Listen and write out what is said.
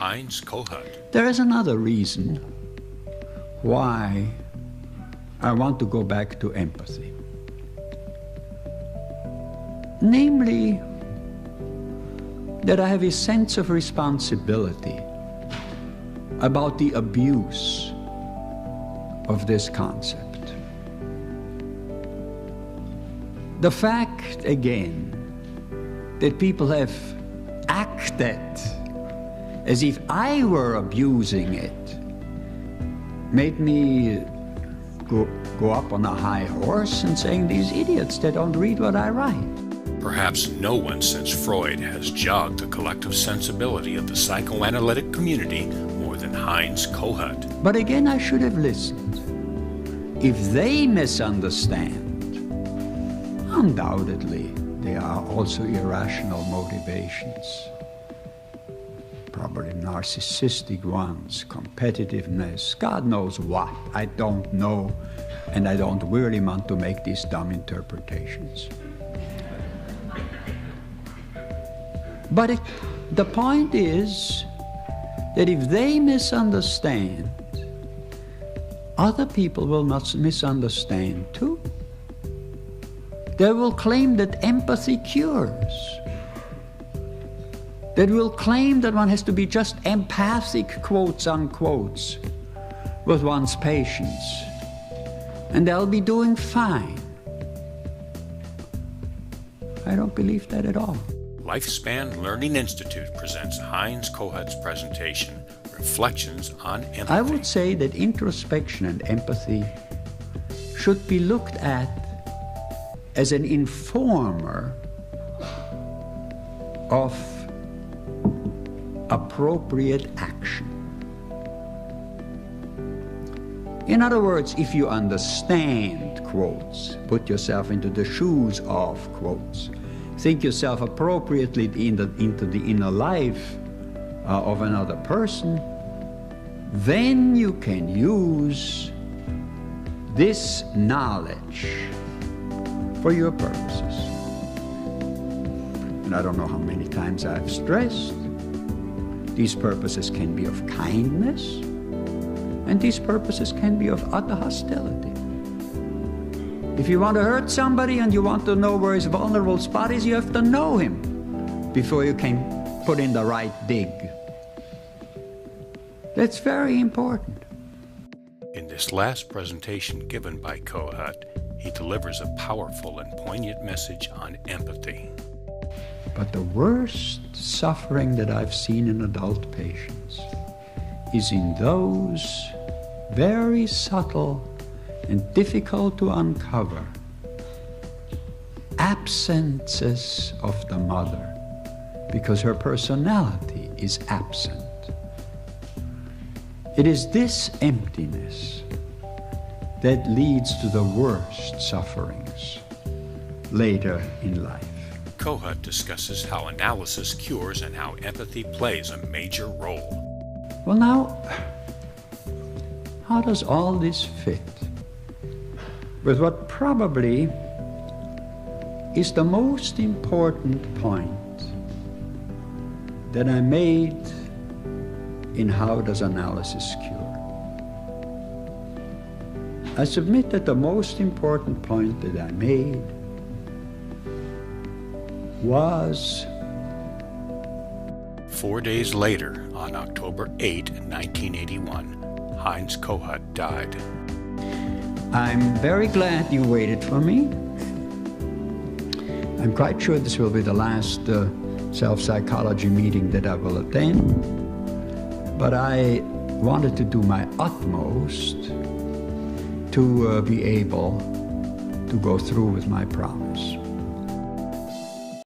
Heinz Kohut. There is another reason why I want to go back to empathy. Namely, that I have a sense of responsibility about the abuse of this concept. The fact, again, that people have acted as if I were abusing it made me go, go up on a high horse and saying, These idiots, they don't read what I write. Perhaps no one since Freud has jogged the collective sensibility of the psychoanalytic community more than Heinz Kohut. But again, I should have listened. If they misunderstand, undoubtedly there are also irrational motivations. Probably narcissistic ones, competitiveness, God knows what. I don't know, and I don't really want to make these dumb interpretations. But it, the point is that if they misunderstand, other people will not misunderstand too. They will claim that empathy cures. They will claim that one has to be just empathic, quotes unquotes, with one's patients. And they'll be doing fine. I don't believe that at all. Lifespan Learning Institute presents Heinz Kohut's presentation, Reflections on Empathy. I would say that introspection and empathy should be looked at as an informer of appropriate action. In other words, if you understand quotes, put yourself into the shoes of quotes, think yourself appropriately in the, into the inner life uh, of another person, then you can use this knowledge for your purposes. And I don't know how many times I've stressed these purposes can be of kindness, and these purposes can be of utter hostility. If you want to hurt somebody and you want to know where his vulnerable spot is, you have to know him before you can put in the right dig. That's very important. In this last presentation given by Kohut, he delivers a powerful and poignant message on empathy. But the worst suffering that I've seen in adult patients is in those very subtle and difficult to uncover absences of the mother because her personality is absent. It is this emptiness that leads to the worst sufferings later in life. Kohut discusses how analysis cures and how empathy plays a major role. Well, now, how does all this fit with what probably is the most important point that I made in How Does Analysis Cure? I submit that the most important point that I made was. Four days later, on October 8, 1981, Heinz Kohut died. I'm very glad you waited for me. I'm quite sure this will be the last uh, self psychology meeting that I will attend. But I wanted to do my utmost to uh, be able to go through with my promise.